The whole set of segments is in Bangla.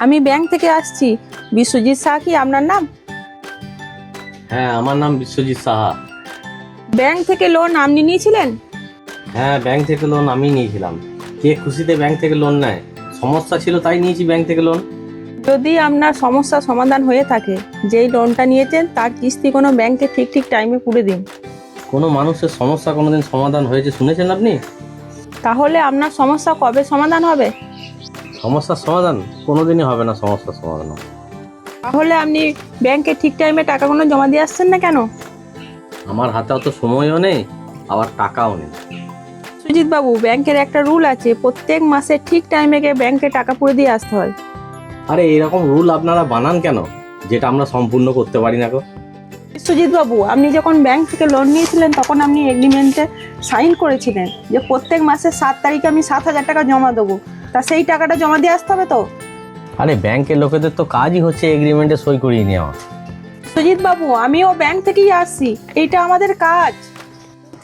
আমি ব্যাংক থেকে আসছি। বিশ্বজিৎ সাহা কি আপনার নাম? হ্যাঁ আমার নাম বিশ্বজিৎ সাহা। ব্যাংক থেকে লোন আপনি নিয়েছিলেন? হ্যাঁ ব্যাংক থেকে লোন আমি নিয়েছিলাম। কে খুশিতে ব্যাংক থেকে লোন নেয়? সমস্যা ছিল তাই নিয়েছি ব্যাংক থেকে লোন যদি আপনার সমস্যা সমাধান হয়ে থাকে যেই লোনটা নিয়েছেন তার কিস্তি কোনো ব্যাংকে ঠিক ঠিক টাইমে পুড়ে দিন। কোনো মানুষের সমস্যা কোনোদিন সমাধান হয়েছে শুনেছেন আপনি? তাহলে আপনার সমস্যা কবে সমাধান হবে? সমস্যার সমাধান কোনোদিনই হবে না সমস্যার সমাধান। তাহলে আপনি ব্যাংকে ঠিক টাইমে টাকাগুলো জমা দিয়ে আসছেন না কেন? আমার হাতে অত সময়ও নেই আবার টাকাও নেই। সুজিত বাবু ব্যাংকের একটা রুল আছে প্রত্যেক মাসে ঠিক টাইমে গিয়ে ব্যাংকে টাকা পুড়ে দিয়ে আসতে হয়। আরে এরকম রুল আপনারা বানান কেন? যেটা আমরা সম্পূর্ণ করতে পারি না গো। সুজিত বাবু আপনি যখন ব্যাংক থেকে লোন নিয়েছিলেন তখন আপনি এগ্রিমেন্টে সাইন করেছিলেন যে প্রত্যেক মাসের সাত তারিখে আমি সাত হাজার টাকা জমা দেবো। তা সেই টাকাটা জমা দিয়ে আসতে হবে তো? আরে ব্যাংকের লোকেদের তো কাজই হচ্ছে এগ্রিমেন্টে সই করিয়ে নেওয়া। সুজিত বাবু আমিও ব্যাংক থেকেই আসছি। এইটা আমাদের কাজ।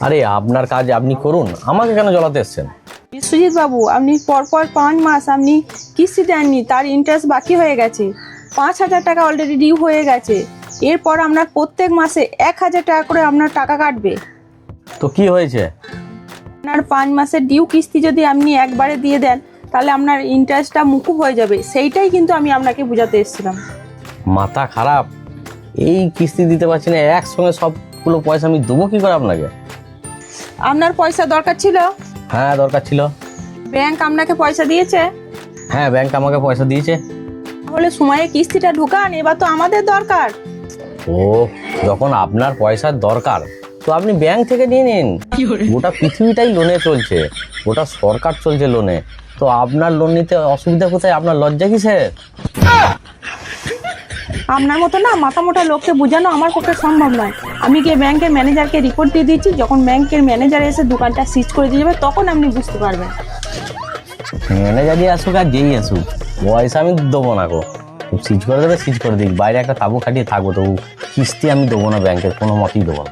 আরে আপনার কাজ আপনি করুন আমাকে কেন জ্বলাতে এসছেন? বিশ্বজিৎ বাবু আপনি পরপর পাঁচ মাস আপনি কিস্তি দেননি তার ইন্টারেস্ট বাকি হয়ে গেছে। পাঁচ হাজার টাকা অলরেডি ডিউ হয়ে গেছে। এরপর আপনার প্রত্যেক মাসে এক হাজার টাকা করে আপনার টাকা কাটবে। তো কি হয়েছে? আপনার পাঁচ মাসের ডিউ কিস্তি যদি আপনি একবারে দিয়ে দেন তাহলে আপনার ইন্টারেস্টটা মুকুব হয়ে যাবে। সেইটাই কিন্তু আমি আপনাকে বোঝাতে এসেছিলাম। মাথা খারাপ? এই কিস্তি দিতে পারছি না একসঙ্গে সবগুলো পয়সা আমি দেবো কি করে আপনাকে? আপনার পয়সা দরকার ছিল? হ্যাঁ দরকার ছিল। ব্যাংক আপনাকে পয়সা দিয়েছে? হ্যাঁ ব্যাংক আমাকে পয়সা দিয়েছে। তাহলে সময়ে কিস্তিটা ঢুকান এবার তো আমাদের দরকার। ও যখন আপনার পয়সার দরকার তো আপনি ব্যাংক থেকে নিয়ে নিন। গোটা পৃথিবীটাই লোনে চলছে। গোটা সরকার চলছে লোনে তো আপনার লোন নিতে অসুবিধা কোথায়? আপনার লজ্জা কিসের? আপনার মতো না মাথা মোটা লোককে বোঝানো আমার পক্ষে সম্ভব নয়। আমি গিয়ে ব্যাংকের ম্যানেজারকে রিপোর্ট দিয়ে দিচ্ছি যখন ব্যাংকের ম্যানেজার এসে দোকানটা সিজ করে দিয়ে যাবে তখন আপনি বুঝতে পারবেন। ম্যানেজারই আসুক আর যেই আসুক পয়সা আমি দেবো না গো। সিজ করে দেবে সিজ করে দিক। বাইরে একটা তাবু খাটিয়ে থাকব তবু কিস্তি আমি দেবো না ব্যাংকের কোনো মতেই দেবো না।